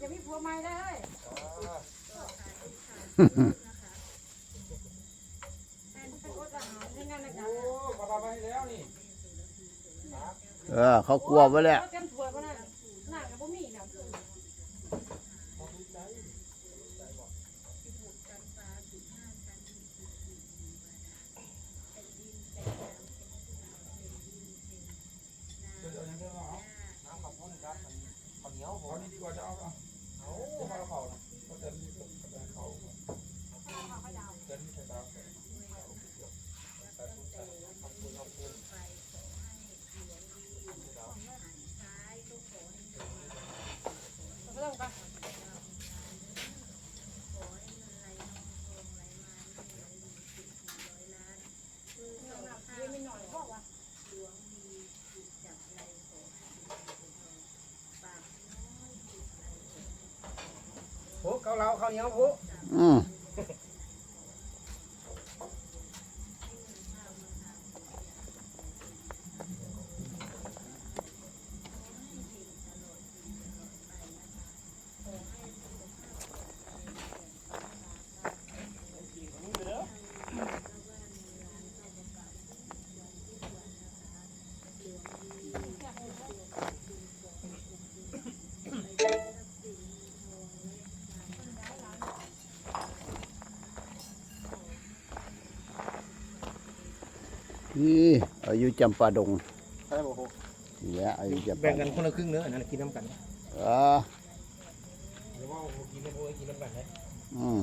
จะมีผัวใหม่ได้เลยแทนที่จะอดอาหารให้นั่นนะจ๊ะโอ้ขอทำไปแล้วนี่เออเขากลัวไว้แล้วเต็มถ้วยบ่นั่นหน้ากับบ่มีน่ะ เดี๋ยวยังเดี๋ยวเอาน้ำขับพุ่นครับข้าวเหนียวผมนี่ดีกว่าจะเอาเอาเอาจะมาเขานะก็จะมีเขาเดินเขาเดินที่ใส่ตาแต่ทุกแต่ทำคุณทำคุณ บ่ต้องไปมีหน่อยพอวะ โอ้เข้าวเหลาข้าวเหนียวผู้อืม นี่อายุจำปาดงใช่บ่ผู้เนี่ยอายุจำแบ่ปางดกันงคนละครึ่งเนื้ออันนั้นกินน้ำกันเออหรือว่ากินน้ำผู้กินน้ำกันเลยอืม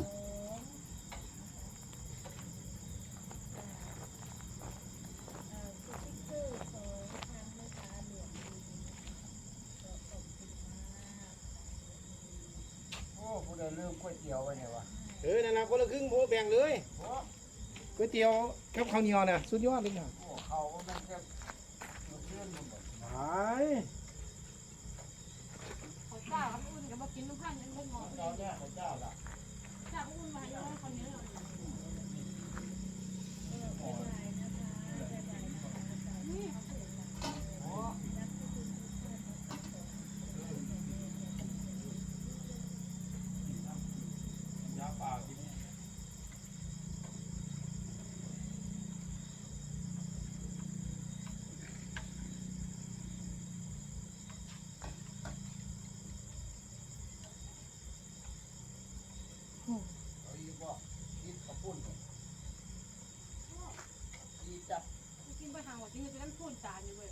โอ้ผู้ใดเริ่มก๋วยเตี๋ยวไว้เนี่ยวะเออนั่นนะคนละครึ่งโอ้แบ่งเลย ก๋วยเตี๋ยวกับข้าวเหนียวน่ะสุดยอดเลยค่ะโอ้เขาก็มันจะมันเลื่อนมันแบบไปเขาจ้าครับอุ่นกับบ่กินทุกท่านยังบ่งอเราเนี่ยเขาเจ้าละ เจ้าอุ่นมาให้น้องคนนี้ ยาป่ากิน เอาอีกบ่กินข้าวปุ้นอีจับ กินไปทางว่ากินจะนั้นพูนจานอยู่เว้ย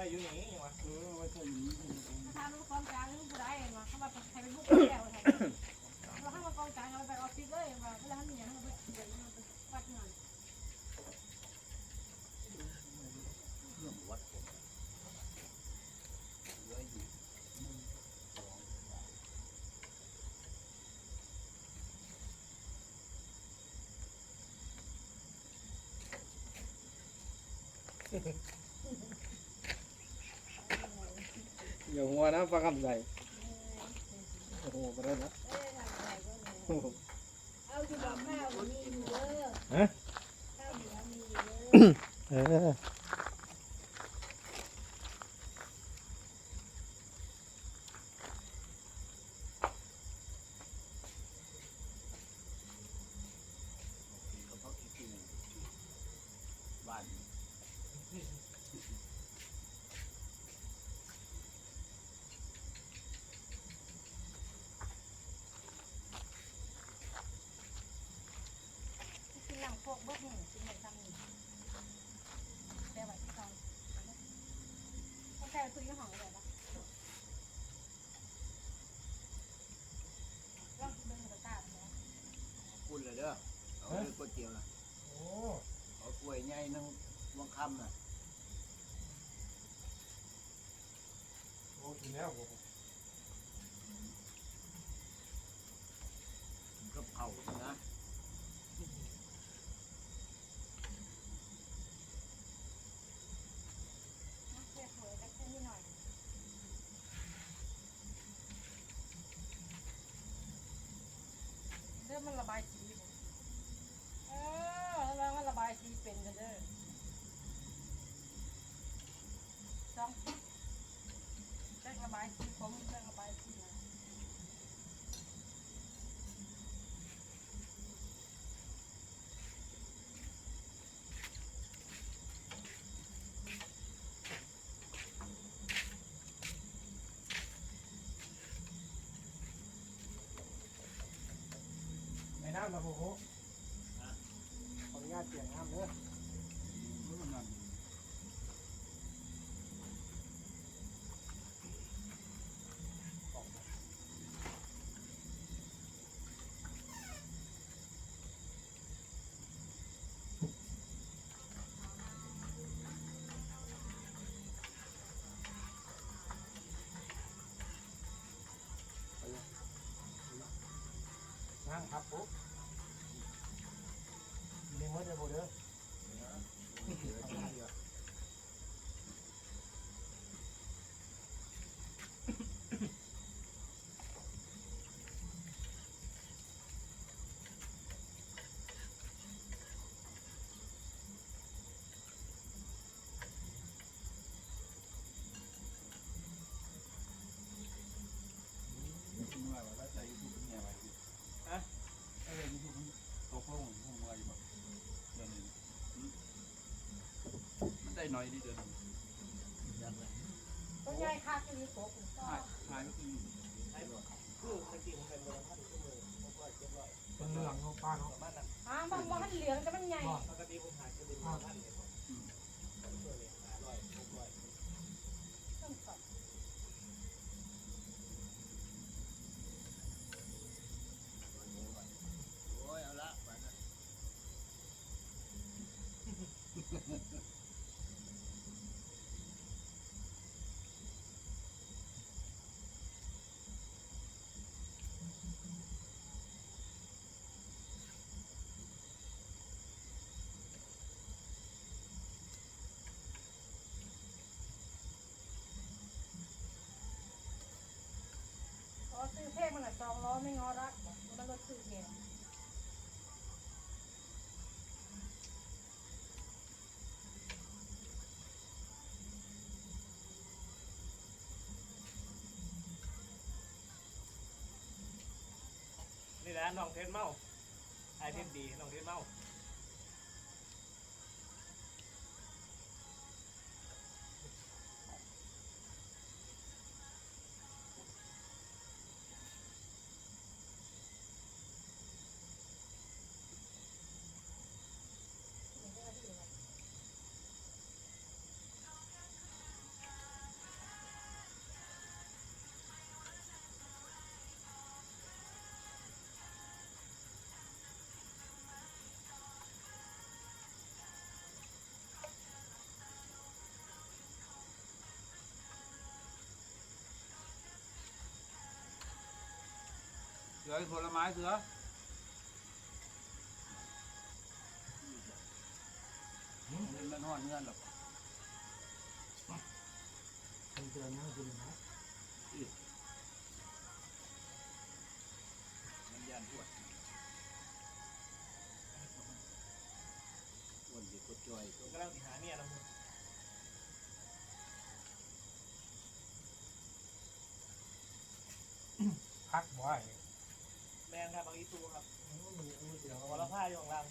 ตักน้ำเพิ่อยู่วะแล้วเครื่องวะเพราะว่าเขาหาอย่างที่บ่เก็บมันตั้งหมอเก่าอยู่กินวัดน้ำไม่รู้เจ้าได้อยู่นี่ยังวะเออไว้ใส่นี้ถ้าลูกกองกลางลูกผู้ใดเองวะเขามาใครเป็นลูกแก้วไทยเราห้มากองกางเอาไปออฟฟิศเลยว่าเวลาเขาเนี่ยเขาไปเดี๋ยวมันไปวัดเรื่องวัดผมเหลืออยู่หนึ่งส องสามอย่าหัวนะฟังคำใส่โอ้โหไปได้แล้วโอ้โหเอาที่บอกข้าวมีอยู่เด้อฮะข้าวเหนียวมีอยู่เด้อ เออ กับพระอิตูบ้าน กินหนังพวกเบิดหนึ่งกินหนึ่งทำหนึ่งแต่ว่าที่ตอนเขาแค่ซื้อยี่ห้ออะไรปะลองเบิ่งกระตาเนาะปุ้นเลยเด้อเอาเลยก๋วยเตี๋ยวนะโอ้เอาถ้วยใหญ่นึงวังคำน่ะโหกินแล้วผม มันระบายสีผมเออแล้วมันระบายสีเป็นกันเด้อสองเรื่องระบายสีผมเรื่องระบายสีนะ ในน้ำนะผมขออนุญาตเปลี่ยนน้ำเด้อนั่งครับปุ๊บเลี้ยงไว้เดี๋ยวผมเด้อ มัน ได้หน่อยดีเดินต้นใหญ่คากิริโกะผมก็หายหายก็คือเป็นเรื่องของป้าเนาะอ่าบางวันเหลืองแต่มันใหญ่ต้องสอบ โอ้ยเอาละไปนะ อ๋อซื้อเพลงมันอะสองล้อ ไม่งอรักมันรถซื้อแกงนี่แหละน้องเทนเมาไอเทนดีน้องเทนเมา สือผลไม้เสือมันมันห่อนเงื่อนหรอกเป็นเตือนนะคุณนะมันยานปวดปวดเด็กก็จอยกำลังสิหาเนี่ยนะมึงพักไว้แมงครับบางอีตูครับมีมีเดี๋ยววรพาอยู่ข้างล่าง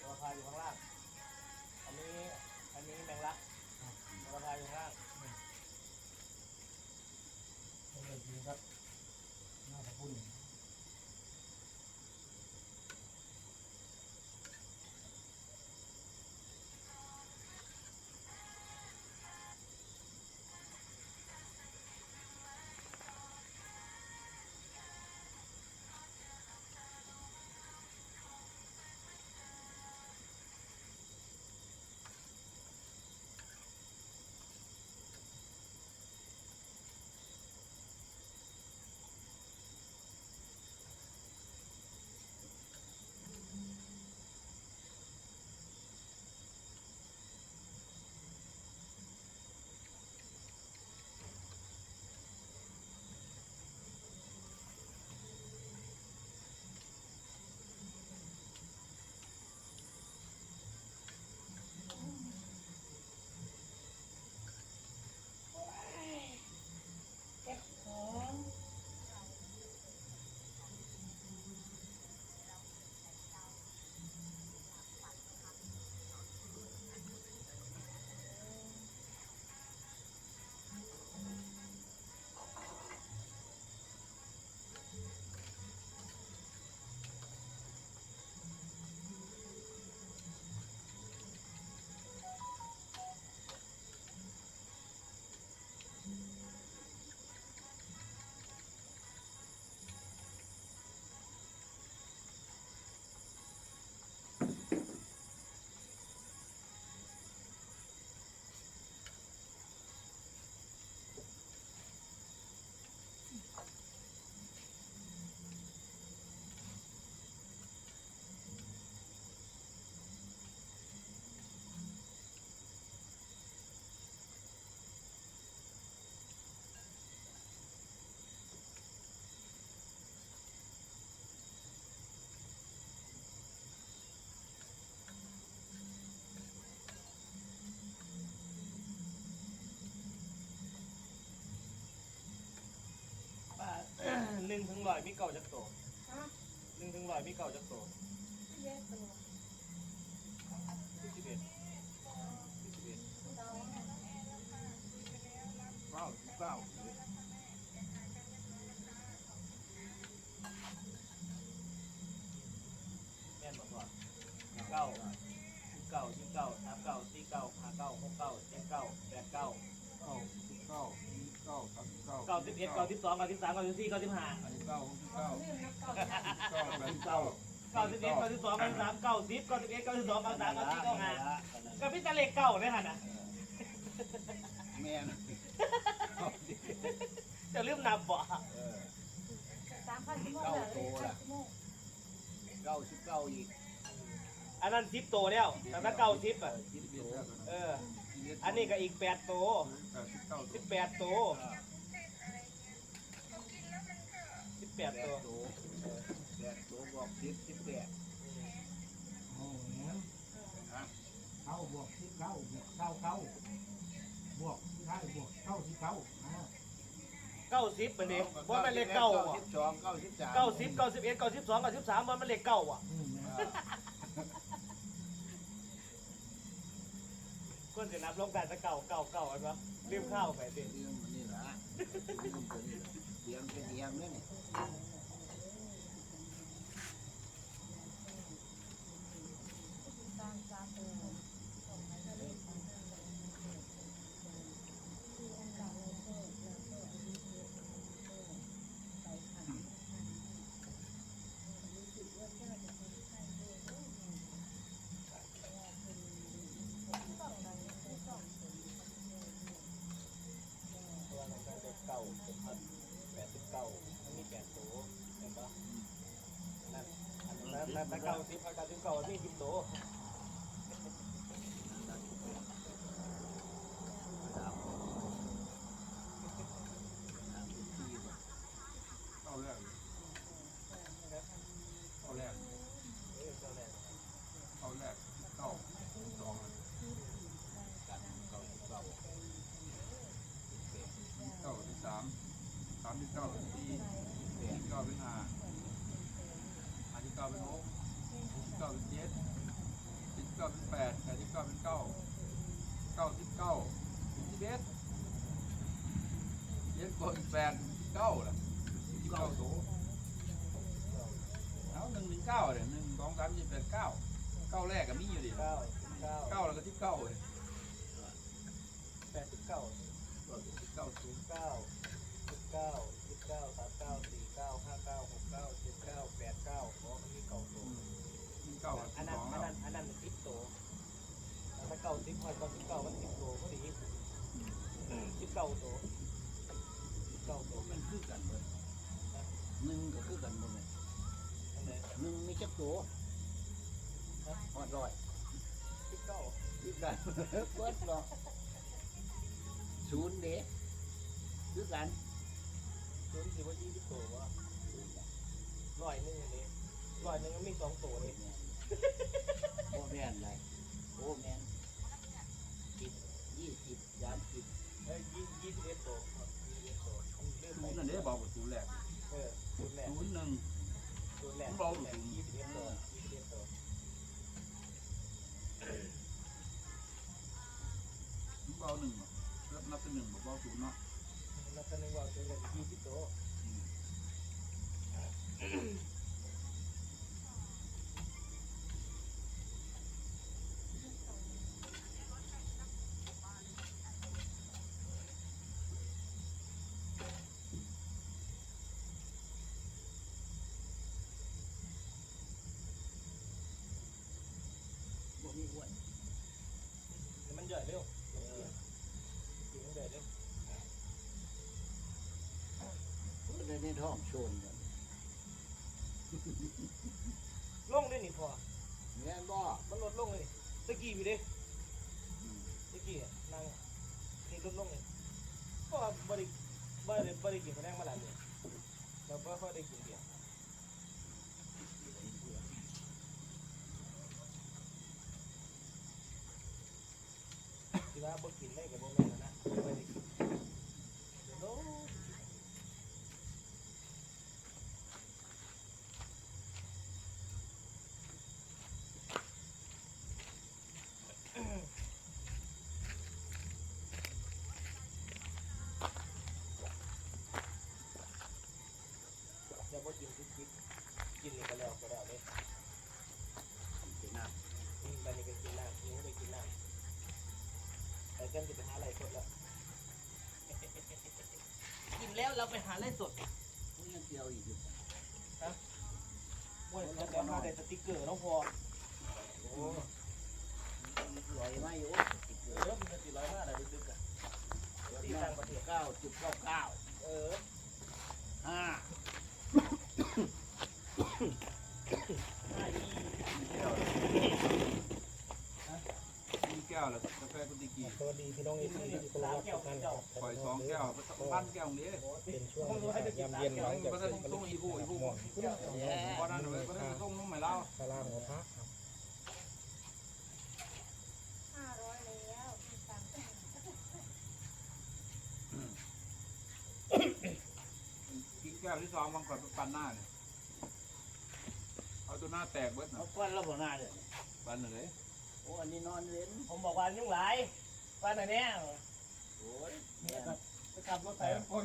วรพาอยู่ข้างล่าง อันนี้ อันนี้แมงลักวรพาอยู่ข้างล่างเลยครับน่าจะพู ดนึ่งถึงร้อยมีเก่าจักโตหนึ่งถึงร้อยมีเก่าจักโตเยอะตัวสิบเอ็ดสิบเอ็ดเก้าเก้าแม่นบอกว่าเก้า บเอ็ดเก้าสิบสองเก้าสิบสามเก้าสิบสี่เก้าสิบห้าอันนี้เก้าหกสิบเก้าลืมนับเก่าเก้าแปดสิบเก้าเก้าสิบเอ็ดเก้าสิบสองเก้าสิบสามเก้าสิบเก้าสิบเอ็ดเก้าสิบสองเก้าสิบสามเก้าสิบสี่เก้าห้ากับพี่ตะเล็กเก้าเนี่ยฮะนะแม่นจะลืมนับบ่เออสามพันชั่วโมงเลยชั่วโมงเก้าสิบเก้าอีกอันนั้นสิบโตแล้วแต่ถ้าเก้าสิบอะสิบสิบโตเอ็ดแล้วเออ อันนี้ก็อีกแปดโตแปดสิบเก้าสิบแปดโตสิบ แปดดโตโตแปดโตบอกสิบสิบแปดโอ้โหเข้าบวกสิบเข้าบวกเข้าเข้าบวกใช่บวกเข้าสิบเข้าเก้าสิบเป็นดิว่ามันเลขเก้าอะสิบสองเก้าสิบสามเก้าสิบเก้าสิบเอ็ดเก้าสิบสองเก้าสิบสามว่ามันเลขเก้าอะอืมนจะนับลงได้สักเก้าเก้าเก้าอันวะลืมข้าวไปสิเรื่องมันนี่ละ เรื่องตัวนี้ละเสียงเป็นเสียงเนี่ยนี่ สามสามตัว ตัวนั้นก็เลขเก้าเป็นพันแปดสิบเก้ามันมีแปดโตเห็นปะนั่น แต่เก่าสิบเก้าสิบเก้ามันมีสิบโต สามสามสิบสี่บ่ เก้าแรกเก้าแรก เออเจ้าแรก เก้าแรกเก้าสอง กันเก้าสิบเก้า เก้าที่สามสามที่เก้าเป็นสี่สี่ที่เก้าเป็นห้าห้าที่เก้าเป็นหกหกที่เก้าเป็นเจ็ดเจ็ดที่เก้าเป็นแปดแปดที่เก้าเป็นเก้าเก้าที่เก้าเป็นสิบเอ็ด เจ็ดก็อีกแปดเก้าล่ะที่เก้าโตเอาหนึ่งหนึ่งเก้าเนี่ยหนึ่งสองสามสี่แปดเก้าเก้าแรกก็มีอยู่ดิเก้าเก้าเก้าแล้วก็ที่เก้าเลยแปดสิบเก้าที่เก้าศูนย์เก้าสิบเก้าสิบเก้าสามเก้าสี่เก้าห้าเก้าหกเก้าเจ็ดเก้าแปดเก้าเพราะมันมีเก้าโตที่เก้าอัที่นสนั้นองอันแล้วนั้นอันนั้นสิบโตถ้าเก้าสิบพอเก้าสิบเก้ามันสิบโตพอดีสิบเก้าโตสิบ เก้าโตมันคือกันหมดหนึ่งก็คือกันหมดเลยหนึ่งมีจักโตฮอดร้อยสิบเก้าคือกันเบิดหรอกศูนย์เด้คือกันศูนย์สิว่ายี่สิบโตวะร้อยนึ่งอันนี้ร้อยนึ่งมันมีสองโตเลยโอ้แม่นไรโอ้แม่นสิบยี่สิบสามสิบเอ้ยยี่สิบเอ็ดโตครับยี่สิบเอ็ดโตมัูนั่นเด้บอกว่าศูนย์แรกเออศูนย์แรกศูนย์หนึ่งศูนย์แรกเบาศูนย์ยี่สิบเอ็ดโตยี่สิบเอ็ดโตเบาหนึ่งแล้วนับเป็นหนึ่งบอกเบาศูนย์เนาะนับเป็นหนึ่งว่าศูนย์แรกยี่สิบโตบ่มีอ้วน เดี๋ยวมันใหญ่เร็วเออกินมันใหญ่เร็ว ก็เลย ในท้องโชนกันลงได้นี่พอแม่นบ่มันลดลงเลยนี่ตะกี้ไปดิตะกี้อะนั่งนี่ลดลงเลยเพราะว่าบริบริบริกินแมลงมาหลายเดือนเราไม่ค่อยได้กินเบียร์ที่ว่าบ่กินได้กับบ่แม่นแล้วนะบ่ได้กินเดี๋ยวโน้ กันจะไปหาอะไรสดแล้วกินแล้วเราไปหาอะไรสดนี่ยังเดียวอีกอยู่นะโอ้ยแล้วแต่มาได้สติ๊กเกอร์แล้วพอโอ้ยลอยมาอยู่เออมันจะติดลอยมาอะไรดึกๆอะตีต่างประเทเก้าจุดเก้าเก้าเออห้า สวัสดีพี่น้องเอฟซีที่เคารพทุกท่านครับปล่อยสองแก้วพันแก้วนี้เป็นช่วงยามเย็นหลังจากก็เสร็จะจภารต้องกิอีจผู้อีผู้หมอนขึ้นเพราะนั้นเลยก็จะต้องนุ่มใหม่เล่าสลามหัวพระครับห้าร้อยแล้วที่สั่งกินแก้วที่สองบางก่อนปันหน้าเนี่ยเอาตัวหน้าแตกเบิดเอาก้อนแล้วหัวหน้าเด้อปันเลยโอ้อันนี้นอนเล่นผมบอกว่ายุ่งหลาย ป้าไหนเนี่ยโอ้ยแม่นไปขับรถไถคน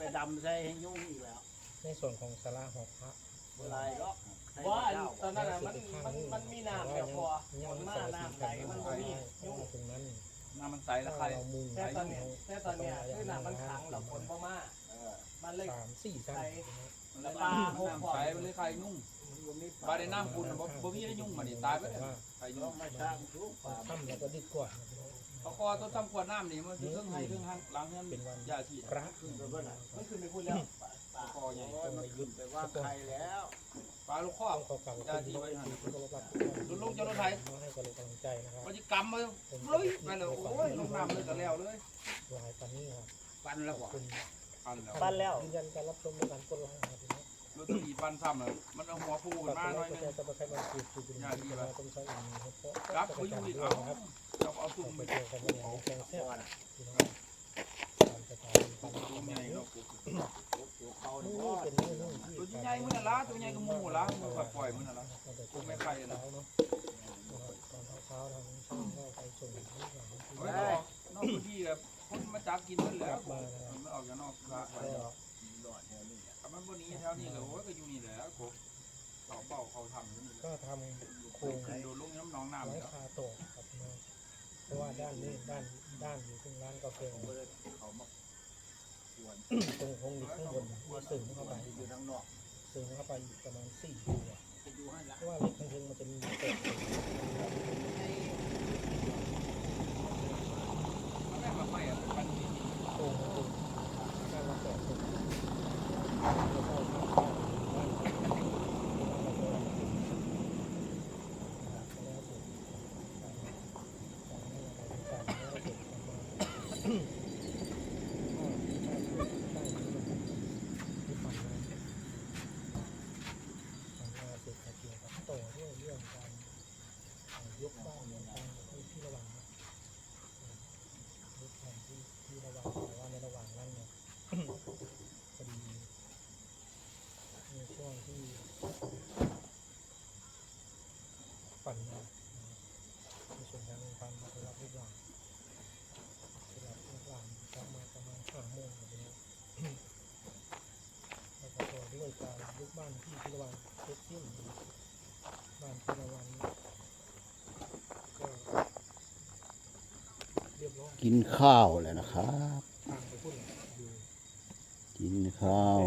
ไปดำใส่ให้ยุ่งอีกแล้วในส่วนของสลาหัวพระเวลาหรอกใส่ว่าเจ้าตอนนั้นมันมันมันมีน้ำเดียวพอยังมันไม่มาใส่น้ำสีไหลกันมันบ่มียุ่งตรงนั้นน้ำมันใสแล้วใครเรามุงแต่ตอนเนี้ยแต่ตอนเนี้ยคือน้ำมันขังหลับฝนบ่มาเออมันเลยสามสี่ชั้นน้ำใสมันเลยใครยุ่งมันบ่มีบาได้น้ำคุณบ่บ่มีได้ยุ่งมาดิตายไปเลยว่าใครต้ยุ่องงมาสร้างทุกความค่ำแล้วก็ดีกว่า เขาก็ต้องทำขวดน้ำนี่มันเครื่องให้เครื่องห้างล้างเงินเป็นวันยาฉีดพระขึ้นไปเบิ่งน่ะมันขึ้นไปพูดแล้วคอใหญ่โอ้ยมันขึ้นไปว่าใครแล้วปลาลูกครอต้บองขอกราบขอบคุณที่ที่เคารพรักทุกท่านลุงจะรถไถมาให้กำลังใจนะครับมันจะกำมาเลยไปเลยโอ้ยลงน้ำเลยก็แล้วเลยลายปันนี้ครับปันแล้วบ่คุณปันแล้วปั้นแล้วยืนยันการรับชมในการกดไลค์นะครับ รถตีปันซ้ำเลยมันเอาหัวฟูขึ้นมาหน่อยนึงรับสไครต์บางทีคือจุดนี้าครับรับเขาอยู่อีเอาจับเราเอาตุ่มไปเจอกันในแกงแซ่บก่อนพี่น้องกาตุ่มใหญ่เนาะตัวเขานี่นี่บ่เป็นเรื่องที่ตัวใหญ่มันน่ะละตัวใหญ่ก็มูละมูปล่อยมันน่ะละตัวไม่ไข่เนะนเช้าทางช่างก็ไปส่งที่หลังที่โอ้นอกพื้นที่แบบคนมาจับกินนั่นแล้วมันออกจากนอกพระไปก็รอดแถวนี้ถ้า มันบนนี้แถวนี้ก็โอ้ยก็อยู่นี่แหละครบเขาเบาเขาทำนี่แหละก็ทำโคโค้รงงขึ้นโดนลงน้ำหนองน้ำไว้แล้วคาโตะครับพี่น้องเพราะว่าด้านนี้ด้านด้านอยู่ตรงร้านกาแฟผมก็เลยเขามาควรตรงห้องนี้ข้างบนว่าสึงเข้าไปอยู่ทางนอกสึงเข้าไปอีกประมาณสี่ตัวจะอยู่ให้ละเพราะว่าเล็กข้างบนมันจะมีเศษมันไม่มาไปอะปันนี้โครงมันตรงการมาแตะตรงต่อด้วยเรื่องการยกบ้านเนี่ยที่ที่ระหว่างยกแผนที่ที่ระหว่างแต่ว่าในระหว่างนั้นเนี่ย พอดีในช่วงที่ ปั่นมาในส่วนการปั่นมาสำหรับลูกหลานรับลูกหลานจะมาประมาณห้าโมงแบบนี้แล้วก็ต่อด้วยการยกบ้านที่ที่ระว่างเซ็ตติ้งบ้านที่ระว่างก็เรียบร้อยกินข้าวแล้วนะครับ ทางไปพุ่นอยู่ กินข้าว